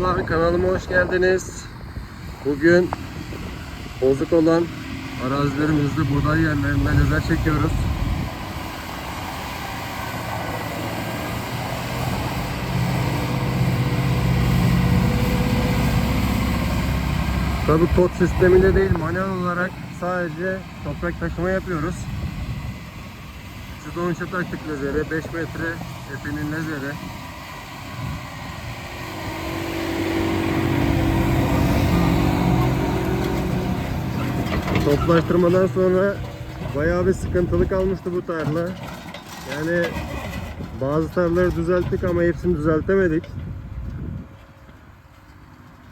Merhabalar kanalıma hoş geldiniz. Bugün bozuk olan arazilerimizde buğday yerlerinden lazer çekiyoruz. Tabi kod sistemiyle değil manuel olarak sadece toprak taşıma yapıyoruz. Şu Donuş'a taktık lazeri 5 metre epinin lazeri. Toplaştırmadan sonra bayağı bir sıkıntılı kalmıştı bu tarla. Yani bazı tarlaları düzelttik ama hepsini düzeltemedik.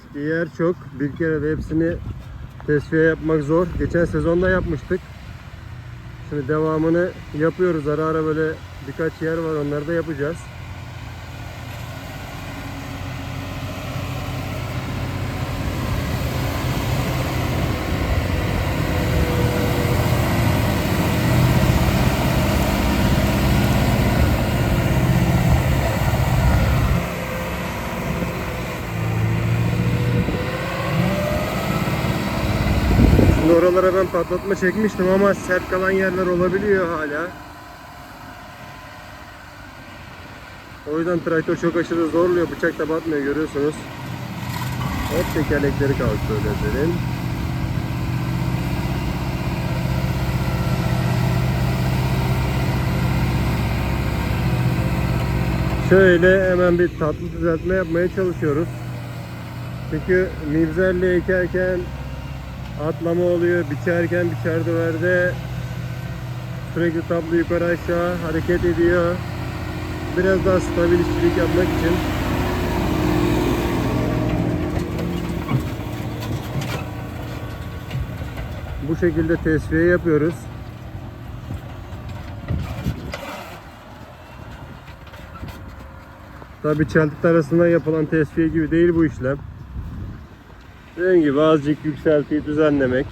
Çünkü yer çok. Bir kere de hepsini tesviye yapmak zor. Geçen sezonda yapmıştık. Şimdi devamını yapıyoruz. Ara ara böyle birkaç yer var onları da yapacağız. Şimdi oralara ben patlatma çekmiştim ama sert kalan yerler olabiliyor hala. O yüzden traktör çok aşırı zorluyor. Bıçak da batmıyor görüyorsunuz. Hep tekerlekleri kalkıyor lazerin. Şöyle hemen bir tatlı düzeltme yapmaya çalışıyoruz. Çünkü mivzerle ekerken atlama oluyor. Biçerken biçer döverde sürekli tablo yukarı aşağı hareket ediyor. Biraz daha stabil işçilik yapmak için bu şekilde tesviye yapıyoruz. Tabi çeltik arasında yapılan tesviye gibi değil bu işlem. Dediğim gibi azıcık yükseltiyi düzenlemek,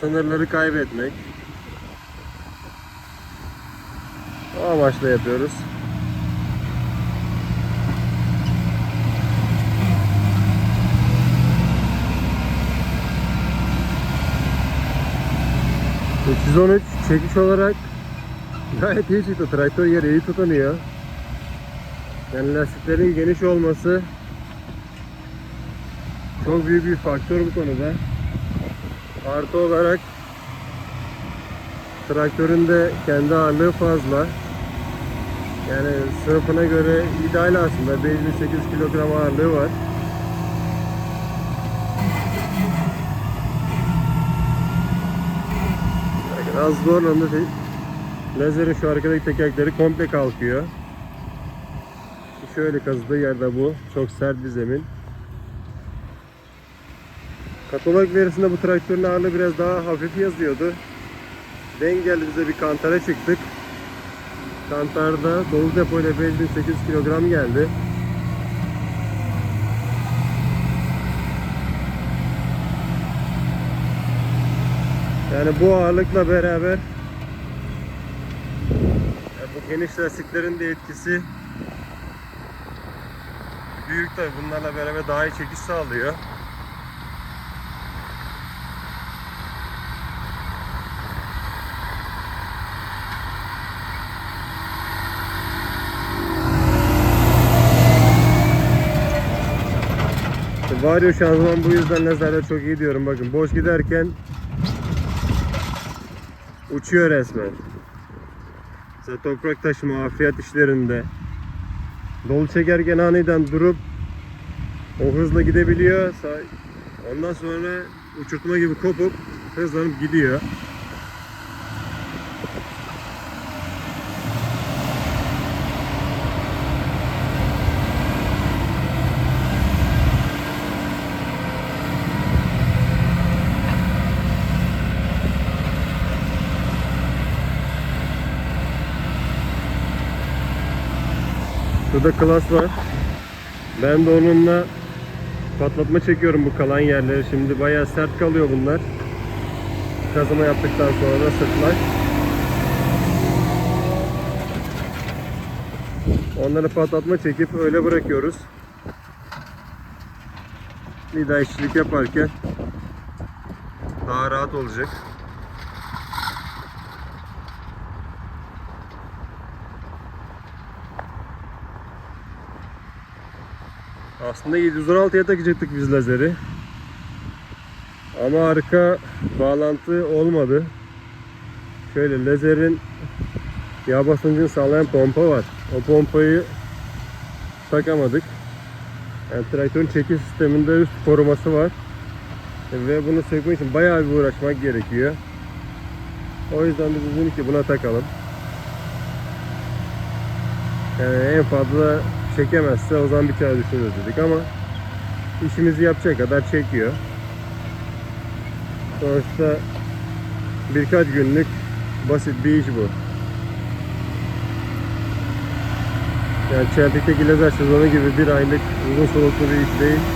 sınırları kaybetmek. O amaçla yapıyoruz. ...313 çekiş olarak gayet iyi çıktı. Traktör yeri iyi tutunuyor. Yani lastiklerin geniş olması çok büyük bir faktör bu konuda. Artı olarak traktörün de kendi ağırlığı fazla. Yani sınıfına göre ideal aslında. 5800 kilogram ağırlığı var. Az zorlandı değil. Lazerin şu arkadaki tekerlekleri komple kalkıyor. Şöyle kazıdığı yerde bu. Çok sert bir zemin. Katalog verisinde bu traktörün ağırlığı biraz daha hafif yazıyordu. Denk geldi bize bir kantara çıktık. Kantarda dolu depoyla 5800 kilogram geldi. Yani bu ağırlıkla beraber yani bu geniş lastiklerin de etkisi büyük tabi bunlarla beraber daha iyi çekiş sağlıyor. Vario şanzıman bu yüzden lazerle çok iyi diyorum. Bakın boş giderken uçuyor resmen. Mesela toprak taşıma, hafriyat işlerinde dolu çekerken aniden durup o hızla gidebiliyor. Ondan sonra uçurtma gibi kopup hızlanıp gidiyor. Şurada klas var. Ben de onunla patlatma çekiyorum bu kalan yerleri. Şimdi bayağı sert kalıyor bunlar. Kazıma yaptıktan sonra sırtlar. Onları patlatma çekip öyle bırakıyoruz. bir daha işçilik yaparken daha rahat olacak. Aslında 716'ya takacaktık biz lazeri. Ama arka bağlantı olmadı. Şöyle lazerin yağ basıncını sağlayan pompa var. O pompayı takamadık. Yani traktörün çekim sisteminde üst koruması var. Ve bunu sökmek için bayağı bir uğraşmak gerekiyor. O yüzden biz dedik ki buna takalım. Yani en fazla çekemezse o zaman bir tane düşünürüz dedik ama işimizi yapacak kadar çekiyor. Sonuçta birkaç günlük basit bir iş bu. Yani çeltikteki lazer sezonu gibi bir aylık uzun soluklu bir iş değil.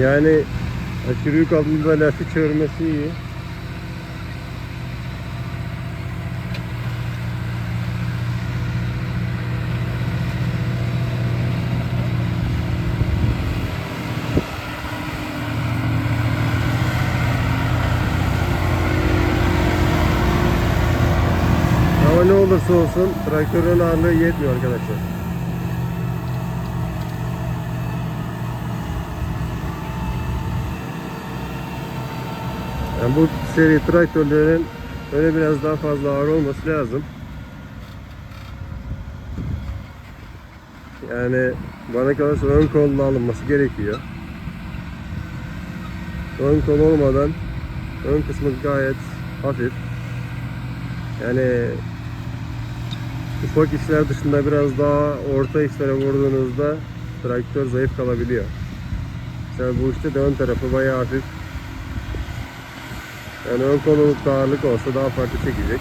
Yani aşırı yük altında lastik çevirmesi iyi. Ama ne olursa olsun traktörün ağırlığı yetmiyor arkadaşlar. Yani bu seri traktörlerin böyle biraz daha fazla ağır olması lazım. Yani bana kalırsa ön kolla alınması gerekiyor. Ön kol olmadan ön kısmı gayet hafif. Yani ufak işler dışında biraz daha orta işlere vurduğunuzda traktör zayıf kalabiliyor. Mesela bu işte de ön tarafı bayağı hafif. Yani ön koluluk ağırlık olsa daha farklı çekecek.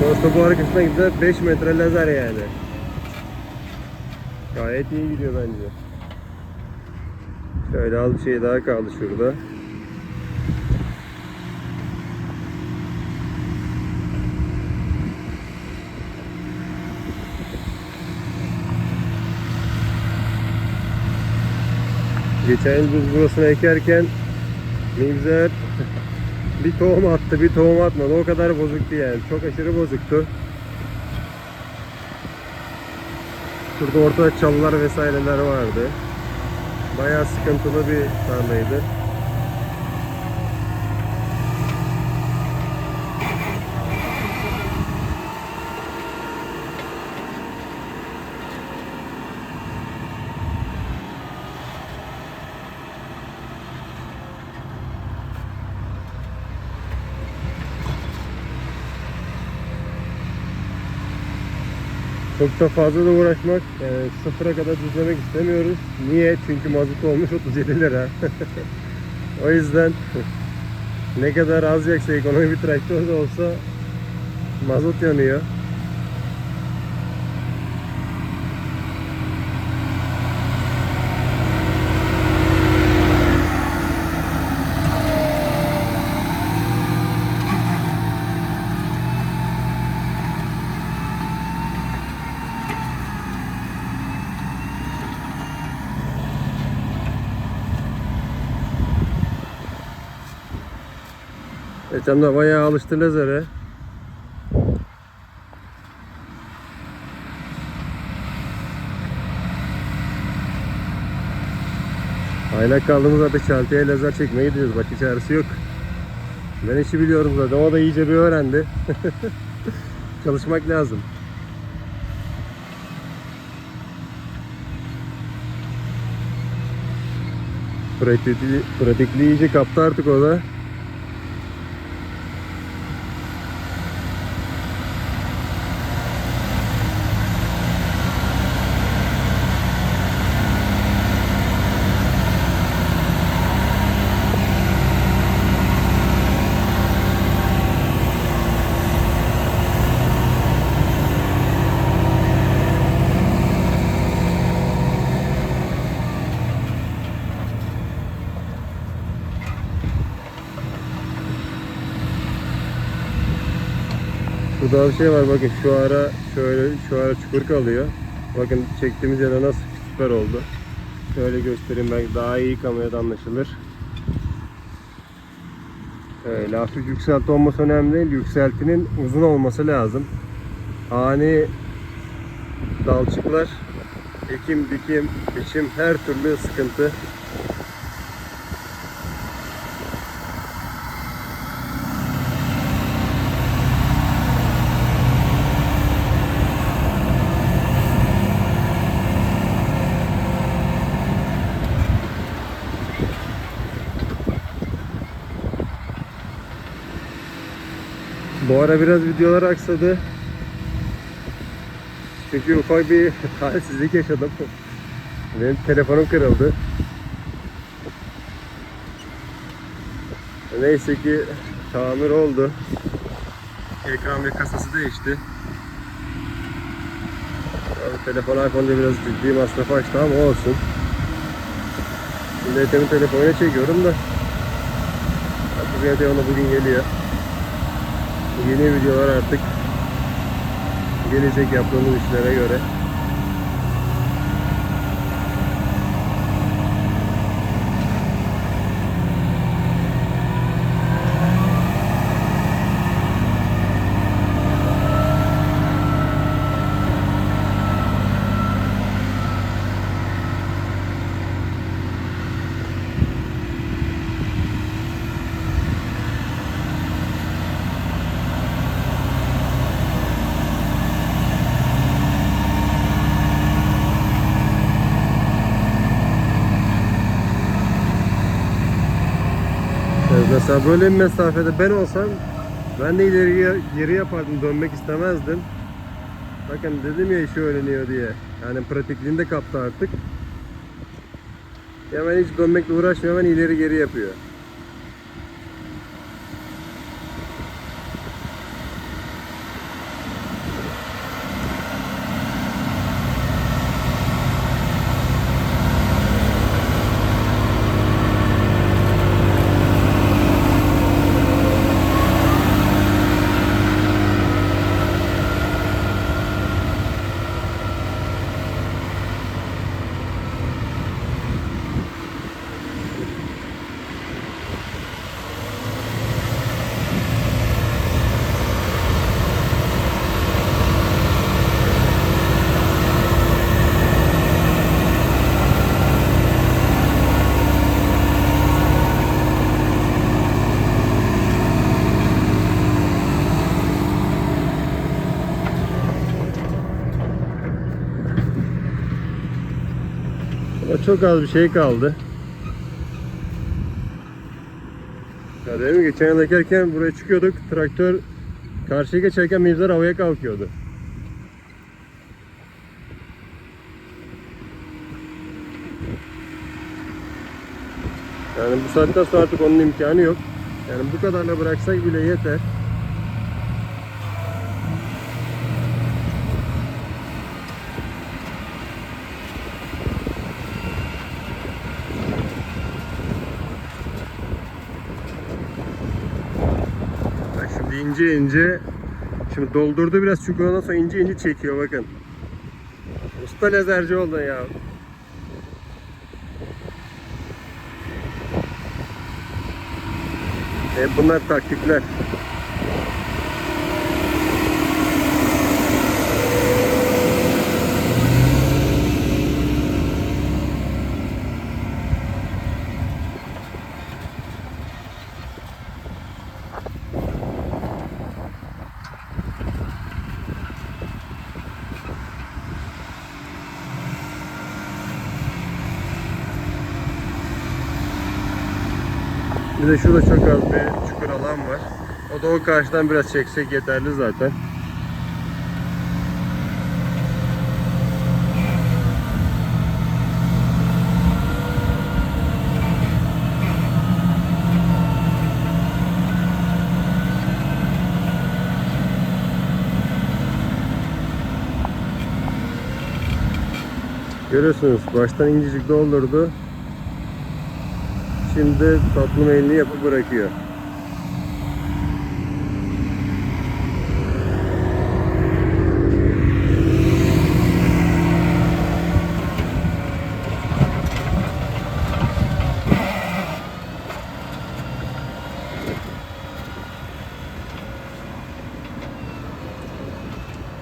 Sonuçta bu arkasına gider 5 metre lazer yani. Gayet iyi gidiyor bence. Şöyle az bir şey daha kaldı şurada. Geçen biz burasını ekerken Mimzer bir tohum attı bir tohum atmadı o kadar bozuktu yani çok aşırı bozuktu. Şurada ortada çalılar vesaireler vardı. Bayağı sıkıntılı bir tarlaydı. Çok da fazla da uğraşmak, yani sıfıra kadar düzlemek istemiyoruz. Niye? Çünkü mazot olmuş 37 lira. o yüzden ne kadar az yaksa ekonomi bir traktör de olsa mazot yanıyor. Geçen de bayağı alıştı lazere. Aylak kaldığımız zaten şaltiye lazer çekmeye gidiyoruz. Başka çaresi yok. Ben işi biliyorum zaten. O da iyice bir öğrendi. Çalışmak lazım. Pratikliği, pratikliği iyice kaptı artık o da. Şurada bir şey var bakın şu ara şöyle şu ara çukur kalıyor. Bakın çektiğimiz yere nasıl süper oldu. Şöyle göstereyim belki daha iyi kamerada anlaşılır. Öyle hafif yükselti olması önemli değil. Yükseltinin uzun olması lazım. Ani dalçıklar, ekim, dikim, biçim her türlü sıkıntı. Bu ara biraz videolar aksadı. Çünkü ufak bir talihsizlik yaşadım. Benim telefonum kırıldı. Neyse ki tamir oldu. Ekran ve kasası değişti. Telefon iPhone'da biraz ciddi masraf açtı ama olsun. Şimdi Ethem'in telefonuna çekiyorum da. Artık Ethem'e bugün geliyor. Yeni videolar artık gelecek yaptığımız işlere göre. Mesela böyle bir mesafede ben olsam ben de ileri geri yapardım dönmek istemezdim. Bakın dedim ya işi öğreniyor diye. Yani pratikliğinde kaptı artık. Hemen hiç dönmekle uğraşmıyor hemen ileri geri yapıyor. Ama çok az bir şey kaldı. Ya ki, geçen yıl ekerken buraya çıkıyorduk. Traktör karşıya geçerken mizler havaya kalkıyordu. Yani bu saatten sonra artık onun imkanı yok. Yani bu kadarla bıraksak bile yeter. İnce ince Şimdi doldurdu biraz çünkü ondan sonra ince ince çekiyor bakın. Usta lazerci oldun ya. Hep bunlar taktikler. Bir de şurada çok az bir çukur alan var. O da o karşıdan biraz çeksek yeterli zaten. Görüyorsunuz baştan incecik doldurdu. Şimdi tatlım elini yapıp bırakıyor.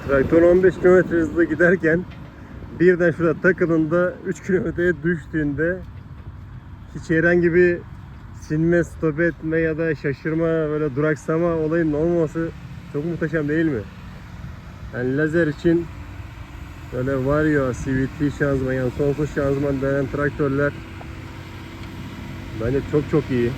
Traktör 15 km hızla giderken birden şurada takılında 3 kilometreye düştüğünde hiç herhangi bir sinme, stop etme ya da şaşırma, böyle duraksama olayının olmaması çok muhteşem değil mi? Yani lazer için böyle Vario, CVT şanzıman yani sonsuz şanzıman denen traktörler bence çok çok iyi.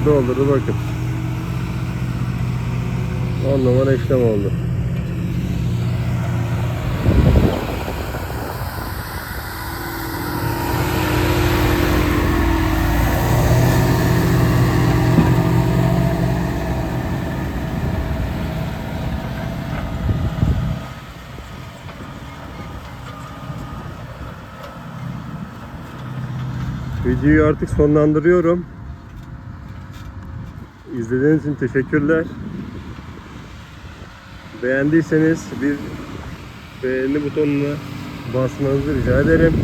Çukuru doldurdu bakın. 10 numara işlem oldu. Videoyu artık sonlandırıyorum. İzlediğiniz için teşekkürler. Beğendiyseniz bir beğeni butonuna basmanızı rica ederim.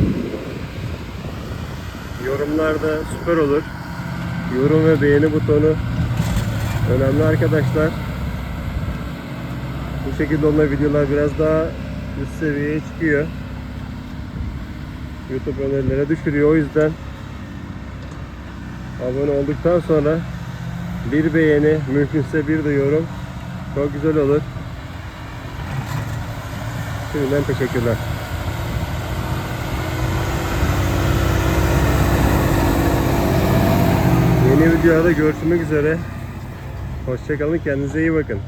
Yorumlarda süper olur. Yorum ve beğeni butonu önemli arkadaşlar. Bu şekilde onunla videolar biraz daha üst seviyeye çıkıyor. YouTube önerilere düşürüyor. O yüzden abone olduktan sonra bir beğeni, mümkünse bir de yorum çok güzel olur. Şimdiden teşekkürler. Yeni videoda görüşmek üzere. Hoşçakalın, kendinize iyi bakın.